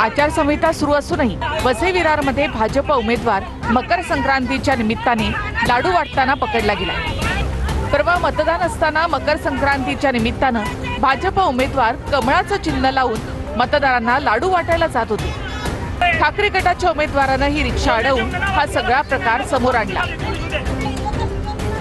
आचारसंहिता सुरू असूनही वसई विरारमध्ये भाजप उमेदवार मकर संक्रांतीच्या निमित्ताने लाडू वाटताना पकडला गेला परवा मतदान असताना मकर संक्रांतीच्या निमित्तानं भाजप उमेदवार कमळाचं चिन्ह लावून मतदारांना लाडू वाटायला जात होते. ठाकरे गटाच्या उमेदवारानं ही रिक्षा अडवून हा सगळा प्रकार समोर आणला.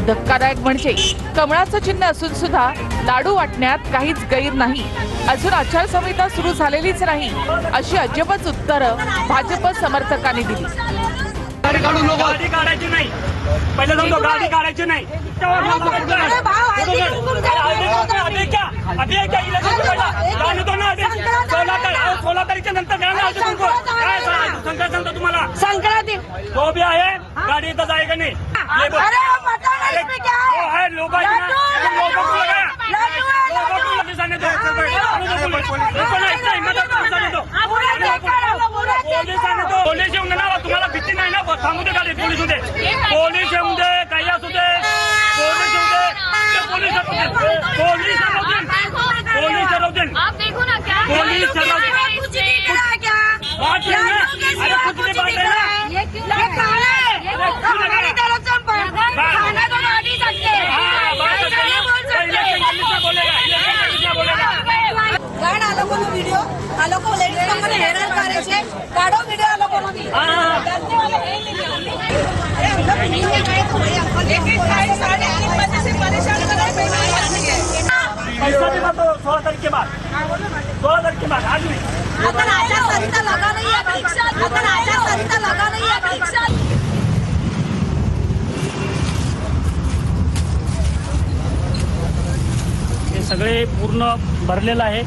धक्कादायक म्हणजे कमळाचं चिन्ह असून सुद्धा लाडू वाटण्यात काहीच गैर नाही. अजून आचारसंहिता सुरू झालेलीच नाही अशी अजबच उत्तरं भाजप समर्थकांनी दिली. गाडी काढायची नाही. पहिले गाडी काढायची नाही. सोळा तारीखच्या नंतर तुम्हाला. संक्रांती. तो भी आहे. गाडी इथं जाय का नाही ये बघ. अरे वो पता नहीं इसमें क्या है वो है लोग आहे ना लड्डू, लोगों को लगा लड्डू है, लोगों को लगा जाने दो लोगों को ऐसा हिम्मत है तो जाने दो पूरा चेक करो, पूरा चेक पोलीस येऊन दे ना तुम्हाला भीती नाही ना थांबू दे गाडी पोलीस होते पोलीस येऊन दे काही असू दे पोलीस येऊन दे पोलीस पोलीस पोलीस ठरवतील आप देखो ना क्या? पोलीस पैसा दिला तो सोळा तारीख के बाद. सोळा तारीख के बाद आज नहीं अगर आचारसंहिता लगा नहीं है अभी अगर आचारसंहिता लगा नहीं है अभी हे सगळे पूर्ण भरलेलं आहे.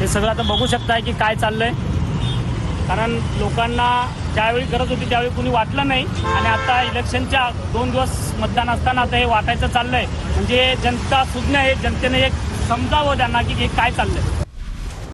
हे सगळं आता बघू शकताय की काय चाललंय. कारण लोकांना ज्यावेळी गरज होती त्यावेळी कुणी वाटलं नाही. आणि आता इलेक्शनच्या दोन दिवस मतदान असताना आता हे वाटायचं चाललंय. म्हणजे जनता सुज्ञ आहे जनतेने एक समजावं त्यांना की हे काय चाललंय.